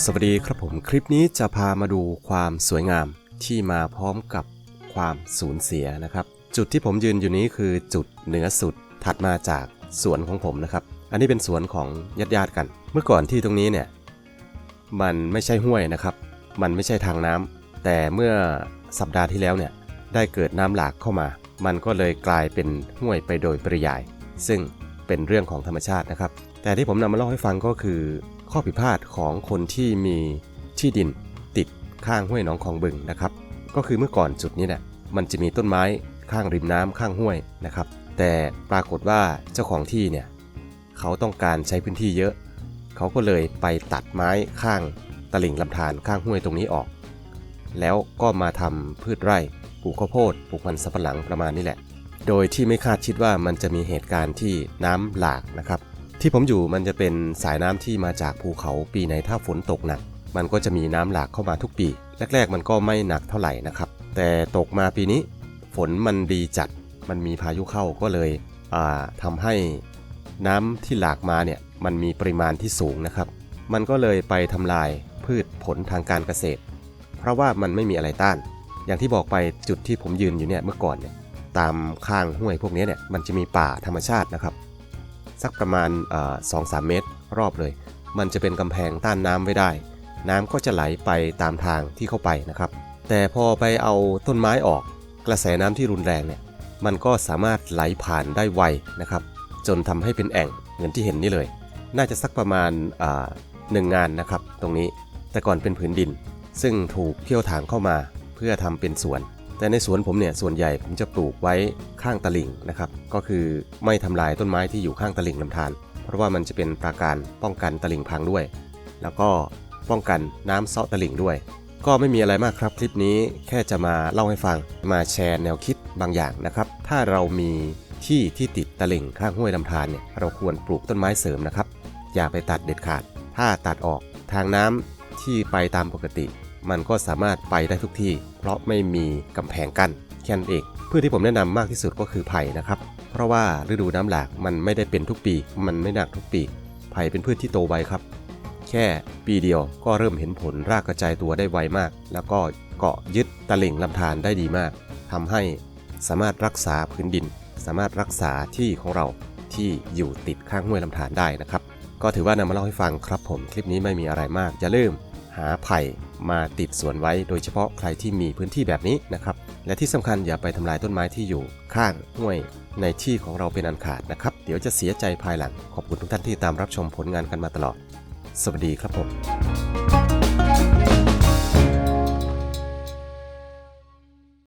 สวัสดีครับผมคลิปนี้จะพามาดูความสวยงามที่มาพร้อมกับความสูญเสียนะครับ จุดที่ผมยืนอยู่นี้คือจุดเหนือสุดถัดมาจากสวนของผมนะครับ อันนี้เป็นสวนของญาติญาติกัน เมื่อก่อนที่ตรงนี้เนี่ยมันไม่ใช่ห้วยนะครับ มันไม่ใช่ทางน้ำแต่เมื่อสัปดาห์ที่แล้วเนี่ยได้เกิดน้ำหลากเข้ามา มันก็เลยกลายเป็นห้วยไปโดยปริยาย ซึ่งเป็นเรื่องของธรรมชาตินะครับ แต่ที่ผมนำมาเล่าให้ฟังก็คือ ข้อผิดพลาดของคนที่มีที่ดินติดข้างห้วยหนองคลองบึงนะครับ ก็คือเมื่อก่อนจุดนี้เนี่ยมันจะมีต้นไม้ข้างริมน้ำข้างห้วยนะครับ แต่ปรากฏว่าเจ้าของที่เนี่ยเขาต้องการใช้พื้นที่เยอะ เขาก็เลยไปตัดไม้ข้างตลิ่งลำธารข้างห้วยตรงนี้ออก แล้วก็มาทำพืชไร่ปลูกข้าวโพดปลูกมันสำปะหลังประมาณนี้แหละ โดยที่ไม่คาดคิดว่ามันจะมีเหตุการณ์ที่น้ำหลากนะครับ ที่ผมอยู่มันจะเป็นสายน้ำที่มาจากภูเขาปีไหนถ้าฝนตกหนัก มันก็จะมีน้ำหลากเข้ามาทุกปี แรก ๆ มันก็ไม่หนักเท่าไหร่นะครับ แต่ตกมาปีนี้ ฝนมันดีจัดมันมีพายุเข้าก็เลยอ่าทำให้น้ำที่หลากมาเนี่ยมันมีปริมาณที่สูงนะครับ มันก็เลยไปทำลายพืชผลทางการเกษตร เพราะว่ามันไม่มีอะไรต้าน อย่างที่บอกไปจุดที่ผมยืนอยู่เนี่ยเมื่อก่อนเนี่ยตามข้างห้วยพวกนี้เนี่ยมันจะมีป่าธรรมชาตินะครับ สักประมาณสองสามเมตร รอบเลย มันจะเป็นกำแพงต้านน้ำไว้ได้ น้ำก็จะไหลไปตามทางที่เข้าไปนะครับ แต่พอไปเอาต้นไม้ออกกระแสน้ำที่รุนแรงเนี่ยมันก็สามารถไหลผ่านได้ไวนะครับ จนทำให้เป็นแอ่งเหมือนที่เห็นนี่เลย น่าจะสักประมาณหนึ่งงานนะครับ ตรงนี้แต่ก่อนเป็นผืนดิน ซึ่งถูกเที่ยวถางเข้ามาเพื่อทำเป็นสวน แต่ในสวนผมเนี่ยส่วนใหญ่ผมจะปลูกไว้ข้างตลิ่งนะครับ ก็คือไม่ทำลายต้นไม้ที่อยู่ข้างตลิ่งลำธารเพราะว่ามันจะเป็นปราการป้องกันตลิ่งพังด้วย แล้วก็ป้องกันน้ำเซาะตลิ่งด้วย ก็ไม่มีอะไรมากครับคลิปนี้แค่จะมาเล่าให้ฟังมาแชร์แนวคิดบางอย่างนะครับ ถ้าเรามีที่ที่ติดตลิ่งข้างห้วยลำธารเนี่ยเราควรปลูกต้นไม้เสริมนะครับ อย่าไปตัดเด็ดขาด ถ้าตัดออกทางน้ำที่ไปตามปกติ มันก็สามารถไปได้ทุกที่ เพราะไม่มีกำแพงกั้นแค่นั้นเองพื่อที่ผมแนะนำมากที่สุดก็คือไผ่นะครับ เพราะว่าฤดูน้ำหลากมันไม่ได้เป็นทุกปี มันไม่หนักทุกปี ไผ่เป็นพืชที่โตไวครับ แค่ปีเดียวก็เริ่มเห็นผลรากกระจายตัวได้ไวมาก แล้วก็เกาะยึดตะลิ่งลำธารได้ดีมากทำให้สามารถรักษาพื้นดิน สามารถรักษาที่ของเราที่อยู่ติดข้างห้วยลำธารได้นะครับ ก็ถือว่านำมาเล่าให้ฟังครับผม คลิปนี้ไม่มีอะไรมากอย่าลืมหาไผ่ มาติดสวนไว้ โดยเฉพาะใครที่มีพื้นที่แบบนี้นะครับ และที่สำคัญอย่าไปทำลายต้นไม้ที่อยู่ข้างห้วยในที่ของเราเป็นอันขาดนะครับ เดี๋ยวจะเสียใจภายหลัง ขอบคุณทุกท่านที่ตามรับชมผลงานกันมาตลอด สวัสดีครับผม